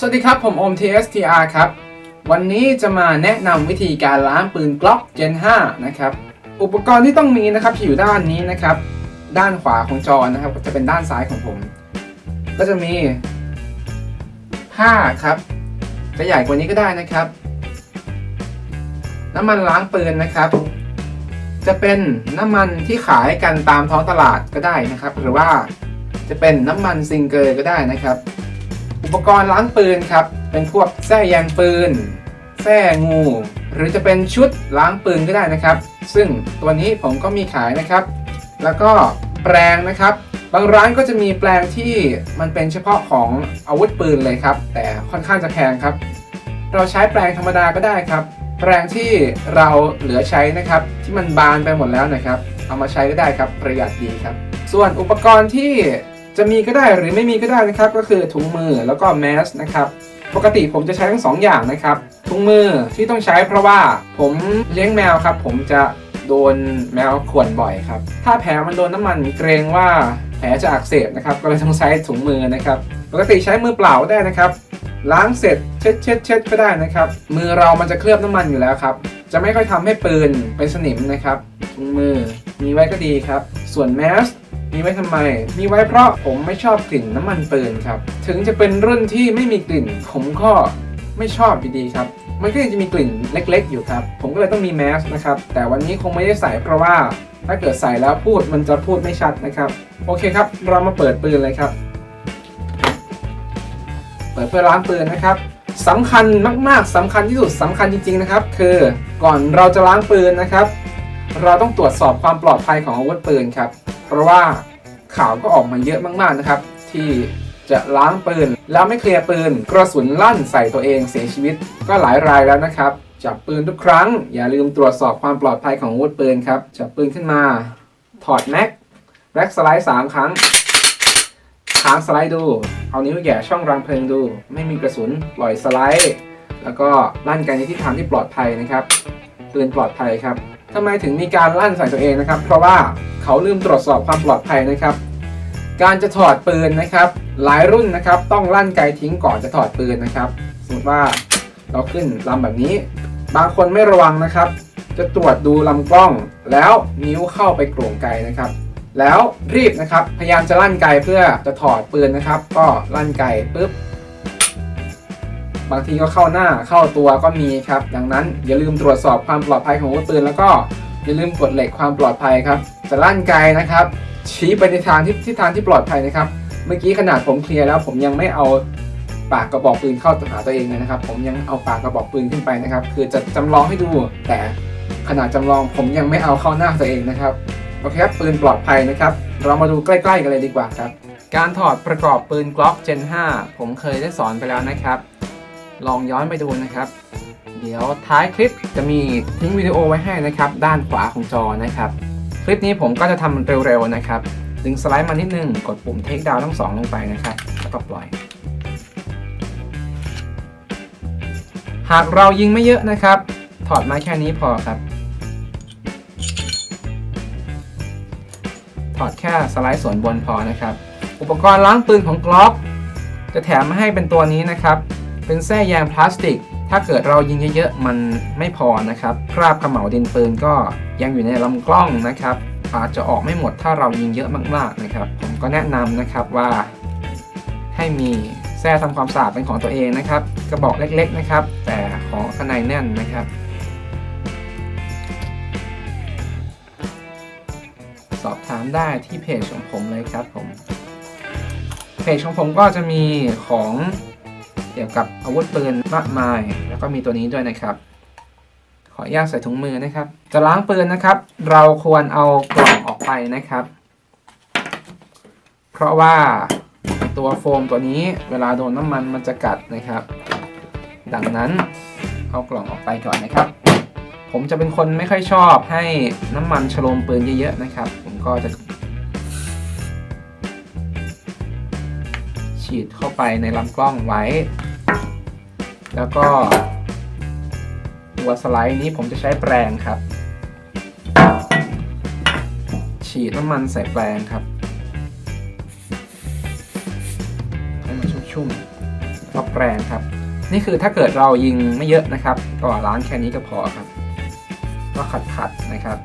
สวัสดีครับ ผมโอม TSTR ครับ วันนี้จะมาแนะนำวิธีการล้างปืน Glock Gen 5 นะครับ อุปกรณ์ที่ต้องมีนะครับที่อยู่ด้านนี้นะครับ ด้านขวาของจอนะครับ ก็จะเป็นด้านซ้ายของผม ก็จะมีผ้าครับ จะใหญ่กว่านี้ก็ได้นะครับ น้ำมันล้างปืนนะครับ จะเป็นน้ำมันที่ขายกันตามท้องตลาดก็ได้นะครับ หรือว่าจะเป็นน้ำมันซิงเกอร์ก็ได้นะครับ อุปกรณ์ล้างปืนครับ เป็นพวกแส้ยางปืน แส้งู หรือจะเป็นชุดล้างปืนก็ได้นะครับ ซึ่งตัวนี้ผมก็มีขายนะครับ แล้วก็แปรงนะครับ บางร้านก็จะมีแปรงที่มันเป็นเฉพาะของอาวุธปืนเลยครับ แต่ค่อนข้างจะแพงครับ เราใช้แปรงธรรมดาก็ได้ครับ แปรงที่เราเหลือใช้นะครับ ที่มันบานไปหมดแล้วนะครับ เอามาใช้ก็ได้ครับประหยัดดีครับ ส่วนอุปกรณ์ที่ จะมีก็ได้หรือไม่มีก็ได้นะครับก็คือถุงมือแล้วก็แมสนะครับปกติผมจะใช้ทั้งสองอย่างนะครับถุงมือที่ต้องใช้เพราะว่าผมเลี้ยงแมวครับ ผมจะโดนแมวข่วนบ่อยครับ ถ้าแผลมันโดนน้ำมันเกรงว่าแผลจะอักเสบนะครับ ก็เลยต้องใช้ถุงมือนะครับ ปกติใช้มือเปล่าก็ได้นะครับ ล้างเสร็จเช็ดเช็ดเช็ดก็ได้นะครับ มือเรามันจะเคลือบน้ำมันอยู่แล้วครับ จะไม่ค่อยทำให้ปืนเป็นสนิมนะครับถุงมือมีไว้ก็ดีครับ ส่วนแมส มีไว้ทำไม มีไว้เพราะผมไม่ชอบกลิ่นน้ำมันปืนครับ ถึงจะเป็นรุ่นที่ไม่มีกลิ่น ผมก็ไม่ชอบอยู่ดีครับ มันก็ยังจะมีกลิ่นเล็กๆ อยู่ครับ ผมก็เลยต้องมีแมสนะครับ แต่วันนี้คงไม่ได้ใส่เพราะว่า ถ้าเกิดใส่แล้วพูดมันจะพูดไม่ชัดนะครับ โอเคครับ เรามาเปิดปืนเลยครับ เปิดเพื่อล้างปืนนะครับสำคัญมากๆสำคัญที่สุดสำคัญจริงๆนะครับ คือก่อนเราจะล้างปืนนะครับ เราต้องตรวจสอบความปลอดภัยของอาวุธปืนครับ เพราะว่าข่าวก็ออกมาเยอะมากๆนะครับ ที่จะล้างปืน แล้วไม่เคลียร์ปืน กระสุนลั่นใส่ตัวเองเสียชีวิตก็หลายรายแล้วนะครับ จับปืนทุกครั้ง อย่าลืมตรวจสอบความปลอดภัยของอาวุธปืนครับ จับปืนขึ้นมา ถอดแม็กแบ็กสไลด์สามครั้งค้างสไลด์ดู เอานิ้วแย่ช่องรังเพลิงดู ไม่มีกระสุนปล่อยสไลด์ แล้วก็ลั่นกันในทิศทางที่ปลอดภัยนะครับปืนปลอดภัยครับ ทำไมถึงมีการลั่นใส่ตัวเองนะครับ เพราะว่าเขาลืมตรวจสอบความปลอดภัยนะครับ การจะถอดปืนนะครับ หลายรุ่นนะครับต้องลั่นไกทิ้งก่อนจะถอดปืนนะครับ สมมติว่าเราขึ้นลำแบบนี้ บางคนไม่ระวังนะครับ จะตรวจดูลำกล้อง แล้วนิ้วเข้าไปโกร่งไกนะครับ แล้วรีบนะครับพยายามจะลั่นไกเพื่อจะถอดปืนนะครับ ก็ลั่นไกปุ๊บ บางทีก็เข้าหน้าเข้าตัวก็มีครับ ดังนั้นอย่าลืมตรวจสอบความปลอดภัยของอาวุธปืนแล้วก็อย่าลืมกดเหล็กความปลอดภัยครับจะลั่นไกลนะครับ ชี้ไปในทางที่ที่ทางที่ปลอดภัยนะครับ เมื่อกี้ขนาดผมเคลียร์แล้วผมยังไม่เอาปากกระบอกปืนเข้าหาตัวเองเลยนะครับ ผมยังเอาปากกระบอกปืนขึ้นไปนะครับ คือจะจำลองให้ดู แต่ขนาดจำลองผมยังไม่เอาเข้าหน้าตัวเองนะครับโอเคครับปืนปลอดภัยนะครับ เรามาดูใกล้ๆกันเลยดีกว่าครับ การถอดประกอบปืน Glock Gen 5 ผมเคยได้สอนไปแล้วนะครับ ลองย้อนไปดูนะครับ เดี๋ยวท้ายคลิปจะมีทิ้งวิดีโอไว้ให้นะครับ ด้านขวาของจอนะครับ คลิปนี้ผมก็จะทำเร็วๆนะครับ ดึงสไลด์มานิดนึง กดปุ่ม Take Down ทั้งสองลงไปนะครับ แล้วก็ปล่อย หากเรายิงไม่เยอะนะครับ ถอดมาแค่นี้พอครับ ถอดแค่สไลด์ส่วนบนพอนะครับ อุปกรณ์ล้างปืนของ Glock จะแถมมาให้เป็นตัวนี้นะครับ เป็นแส้ยางพลาสติก ถ้าเกิดเรายิงเยอะๆ มันไม่พอนะครับ คราบเขม่าดินปืนก็ยังอยู่ในลำกล้องนะครับ อาจจะออกไม่หมดถ้าเรายิงเยอะมากๆนะครับ ผมก็แนะนำนะครับว่าให้มีแส้ทำความสะอาดเป็นของตัวเองนะครับ กระบอกเล็กๆนะครับ แต่ของข้างในแน่นนะครับสอบถามได้ที่เพจของผมเลยครับผม เพจของผมก็จะมีของ กี่ยวกับอาวุธปืนมากมาย แล้วก็มีตัวนี้ด้วยนะครับ ขออนุญาตใส่ถุงมือนะครับ จะล้างปืนนะครับ เราควรเอากล่องออกไปนะครับ เพราะว่าตัวโฟมตัวนี้เวลาโดนน้ำมันมันจะกัดนะครับ ดังนั้นเอากล่องออกไปก่อนนะครับ ผมจะเป็นคนไม่ค่อยชอบให้น้ำมันฉโลมปืนเยอะๆนะครับ ผมก็จะฉีดเข้าไปในลำกล้องไว้ แล้วก็ตัวสไลด์นี้ผมจะใช้แปรงครับ ฉีดน้ำมันใส่แปรงครับ ให้มันชุ่มแล้วแปรงครับ นี่คือถ้าเกิดเรายิงไม่เยอะนะครับ ก็ล้างแค่นี้ก็พอครับ ก็ขัดๆนะครับ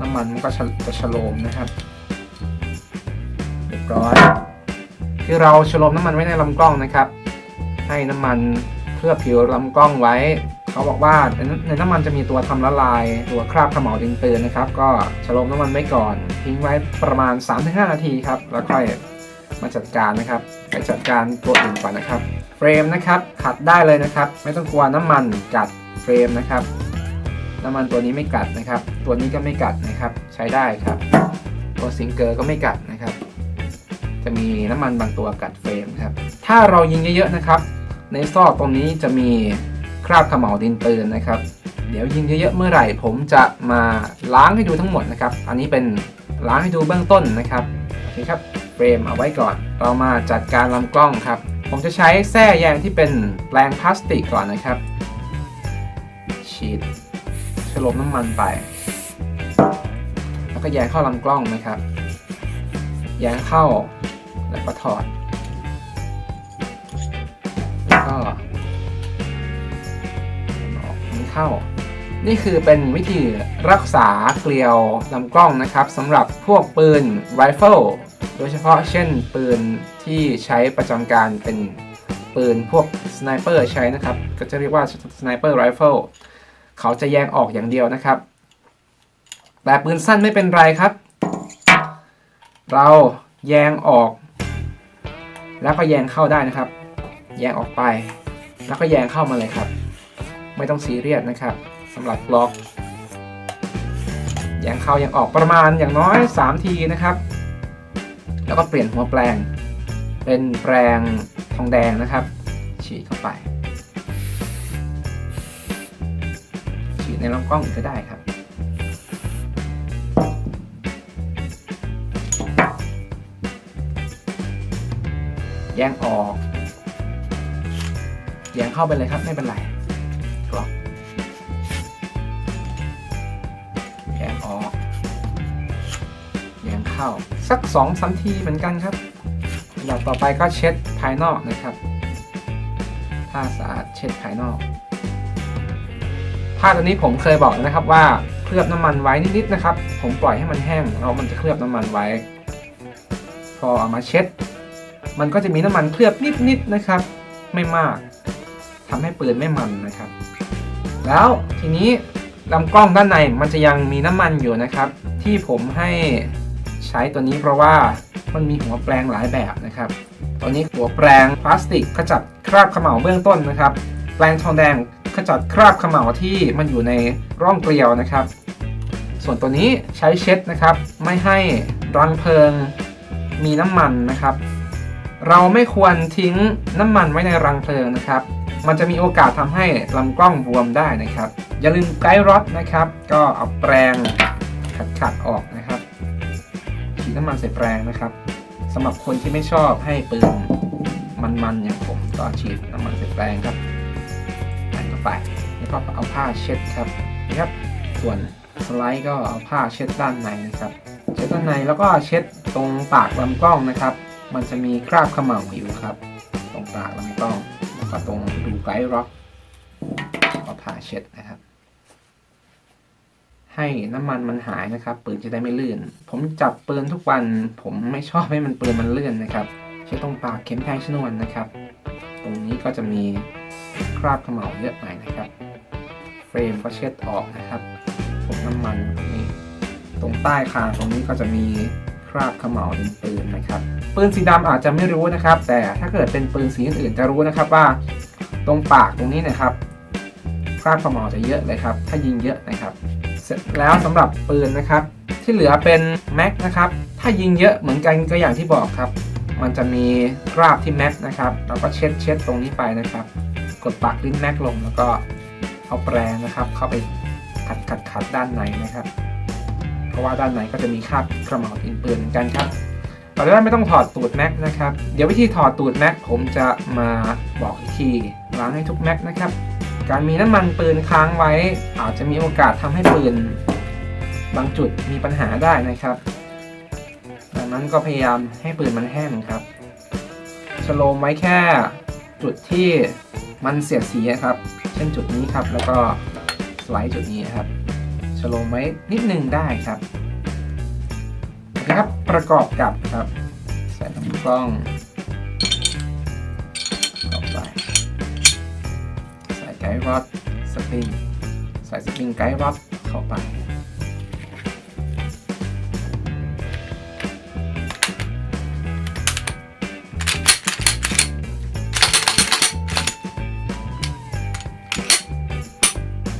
น้ำมันมันก็จะจะชโลมนะครับเรียบร้อย คือเราชโลมน้ำมันไว้ในลำกล้องนะครับ ให้น้ำมัน เคลือบผิวลำกล้องไว้ เขาบอกว่าในน้ำมันจะมีตัวทำละลาย ตัวคราบขม่าดินปืนนะครับ ก็ชโลมน้ำมันไว้ก่อน ทิ้งไว้ประมาณ 3-5 นาทีครับ แล้วค่อยมาจัดการนะครับ ไปจัดการตัวอื่นก่อนนะครับ เฟรมนะครับ ขัดได้เลยนะครับ ไม่ต้องกลัวน้ำมันกัดเฟรมนะครับ น้ำมันตัวนี้ไม่กัดนะครับ ตัวนี้ก็ไม่กัดนะครับ ใช้ได้ครับ ตัวซิงเกอร์ก็ไม่กัดนะครับ จะมีน้ำมันบางตัวกัดเฟรมครับ ถ้าเรายิงเยอะๆนะครับ ในซอกตรงนี้จะมีคราบขม่าดินปืนนะครับ เดี๋ยวยิงเยอะๆเมื่อไหร่ ผมจะมาล้างให้ดูทั้งหมดนะครับ อันนี้เป็นล้างให้ดูเบื้องต้นนะครับโอเคครับเฟรมเอาไว้ก่อน เรามาจัดการลำกล้องครับ ผมจะใช้แส้แยงที่เป็นแปลงพลาสติกก่อนนะครับ ฉีดฉลบน้ำมันไป แล้วก็แยงเข้าลำกล้องนะครับ แยงเข้าแล้วก็ถอด เข้า นี่คือเป็นวิธีรักษาเกลียวลำกล้องนะครับสำหรับพวกปืนไรเฟิลโดยเฉพาะเช่นปืนที่ใช้ประจำการเป็นปืนพวกสไนเปอร์ใช้นะครับ ก็จะเรียกว่าสไนเปอร์ไรเฟิลเขาจะแยงออกอย่างเดียวนะครับ แต่ปืนสั้นไม่เป็นไรครับ เราแยงออก แล้วก็แยงเข้าได้นะครับ แยงออกไป แล้วก็แยงเข้ามาเลยครับ ไม่ต้องซีเรียสนะครับสำหรับบล็อกแยงเข้าแยงออกประมาณอย่างน้อย 3 ทีนะครับ แล้วก็เปลี่ยนหัวแปลง เป็นแปลงทองแดงนะครับ ฉีดเข้าไป ฉีดในลำกล้องอีกก็ได้ครับแยงออกแยงเข้าไปเลยครับไม่เป็นไร ออกแยงเข้าสักสองสามทีเหมือนกันครับหลับต่อไปก็เช็ดภายนอกนะครับผ้าสะอาดเช็ดภายนอกผ้าตัวนี้ผมเคยบอกแล้วนะครับว่าเคลือบน้ำมันไว้นิดๆนะครับ ผมปล่อยให้มันแห้งแล้วมันจะเคลือบน้ำมันไว้ พอเอามาเช็ด มันก็จะมีน้ำมันเคลือบนิดๆนะครับ ไม่มากทำให้ปืนไม่มันนะครับ แล้วทีนี้ ลำกล้องด้านในมันจะยังมีน้ำมันอยู่นะครับ ที่ผมให้ใช้ตัวนี้เพราะว่ามันมีหัวแปลงหลายแบบนะครับตัวนี้หัวแปลงพลาสติกขจัดคราบเขม่าเบื้องต้นนะครับ แปลงทองแดงขจัดคราบเขม่าที่มันอยู่ในร่องเกลียวนะครับ ส่วนตัวนี้ใช้เช็ดนะครับ ไม่ให้รังเพลิงมีน้ำมันนะครับ เราไม่ควรทิ้งน้ำมันไว้ในรังเพลิงนะครับ มันจะมีโอกาสทำให้ลำกล้องบวมได้นะครับ อย่าลืมไกด์รอดนะครับ ก็เอาแปรงขัดขัดๆออกนะครับฉีดน้ำมันใส่แปรงนะครับสำหรับคนที่ไม่ชอบให้ปืนมันๆอย่างผมก็ฉีดน้ำมันใส่แปรงครับใส่เข้าไปแล้วก็เอาผ้าเช็ดครับนะครับ ส่วนสไลด์ก็เอาผ้าเช็ดด้านในนะครับ เช็ดด้านในแล้วก็เช็ดตรงปากลำกล้องนะครับ มันจะมีคราบขม่าอยู่ครับ ตรงปากลำกล้อง ก็ตรงดูไกด์ร็อกเอาผ้าเช็ดนะครับ ให้น้ำมันมันหายนะครับ ปืนจะได้ไม่ลื่น ผมจับปืนทุกวัน ผมไม่ชอบให้มันปืนมันเลื่อนนะครับเช็ดตรงปากเข็มแทงชนวนนะครับ ตรงนี้ก็จะมีคราบเขม่าเยอะหน่อยนะครับ เฟรมก็เช็ดออกนะครับพวกน้ำมันตรงนี้ตรงใต้คางตรงนี้ก็จะมี ราบเขม่าวดินปืนนะครับ ปืนสีดำอาจจะไม่รู้นะครับ แต่ถ้าเกิดเป็นปืนสีอื่นจะรู้นะครับว่า ตรงปากตรงนี้นะครับคราบเขม่าวจะเยอะเลยครับ ถ้ายิงเยอะนะครับ เสร็จแล้วสำหรับปืนนะครับ ที่เหลือเป็นแม็กนะครับ ถ้ายิงเยอะเหมือนกันก็อย่างที่บอกครับ มันจะมีคราบที่แม็กนะครับเราก็เช็ดเช็ดตรงนี้ไปนะครับ กดปากลิ้นแม็กลงแล้วก็เอาแปรงนะครับ เข้าไปขัดขัดขัดด้านในนะครับ ราะว่าด้านในก็จะมีคราบกระเหมาดินปืนเหมือนกันครับเราจะได้ไม่ต้องถอดตูดแม็กนะครับ เดี๋ยววิธีถอดตูดแม็กผมจะมาบอกอีกทีล้างให้ทุกแม็กนะครับ การมีน้ำมันปืนค้างไว้ อาจจะมีโอกาสทำให้ปืน บางจุดมีปัญหาได้นะครับดังนั้นก็พยายามให้ปืนมันแห้งครับชโลมไว้แค่จุดที่มันเสียดสีครับ เช่นจุดนี้ครับ แล้วก็สไลด์จุดนี้ครับ โลไว้นิดนึงได้ครับโอเครับประกอบกับครับใส่ลำกล้องเข้าไปใส่ไกด์รอดสปริงใส่สปริงไกด์รอดเข้าไป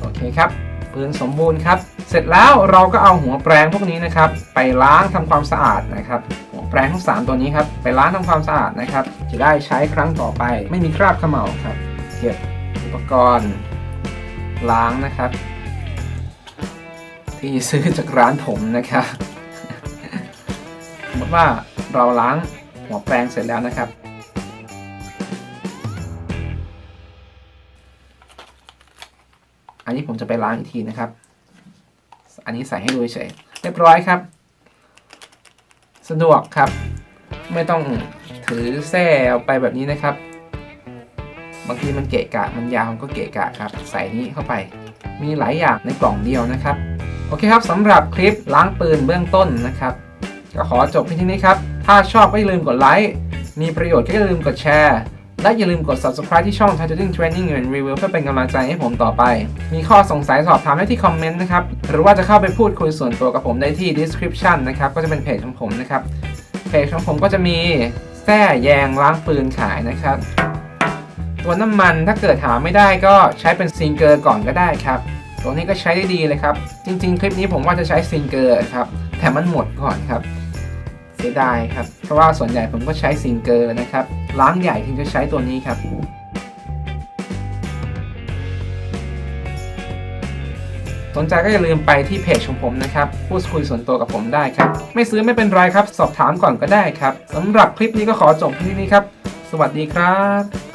โอเคครับปืนสมบูรณ์ครับ เสร็จแล้วเราก็เอาหัวแปรงพวกนี้นะครับ ไปล้างทำความสะอาดนะครับ หัวแปรงทั้งสามตัวนี้ครับ ไปล้างทำความสะอาดนะครับ จะได้ใช้ครั้งต่อไป ไม่มีคราบเขม่าครับ เก็บอุปกรณ์ ล้างนะครับ ที่ซื้อจากร้านผมนะครับสมมติว่าเราล้างหัวแปรงเสร็จแล้วนะครับอันนี้ผมจะไปล้างอีกทีนะครับ อันนี้ใส่ให้ดูเฉยเรียบร้อยครับ สะดวกครับ ไม่ต้องถือแส้เอาไปแบบนี้นะครับ บางทีมันเกะกะมันยาวมันก็เกะกะครับ ใส่นี้เข้าไป มีหลายอย่างในกล่องเดียวนะครับ โอเคครับสำหรับคลิปล้างปืนเบื้องต้นนะครับก็ขอจบเพียงเท่านี้ครับ ถ้าชอบก็อย่าลืมกดไลค์มีประโยชน์ก็อย่าลืมกดแชร์ และอย่าลืมกด subscribe ที่ช่อง Titling Training and Review เพื่อเป็นกำลังใจให้ผมต่อไป มีข้อสงสัยสอบถามได้ที่คอมเมนต์นะครับ หรือว่าจะเข้าไปพูดคุยส่วนตัวกับผมได้ที่ description นะครับ ก็จะเป็นเพจของผมนะครับ เพจของผมก็จะมีแส้แยงล้างปืนขายนะครับ ตัวน้ำมันถ้าเกิดหาไม่ได้ก็ใช้เป็นซิงเกอร์ก่อนก็ได้ครับ ตัวนี้ก็ใช้ได้ดีเลยครับ จริง ๆ คลิปนี้ผมว่าจะใช้ซิงเกอร์ครับ แต่มันหมดก่อนครับ สียดายครับ เพราะว่าส่วนใหญ่ผมก็ใช้ซิงเกอร์นะครับล้างใหญ่ถึงจะใช้ตัวนี้ครับสนใจก็อย่าลืมไปที่เพจของผมนะครับ พูดคุยส่วนตัวกับผมได้ครับ ไม่ซื้อไม่เป็นไรครับ สอบถามก่อนก็ได้ครับสำหรับคลิปนี้ก็ขอจบที่นี่ครับ สวัสดีครับ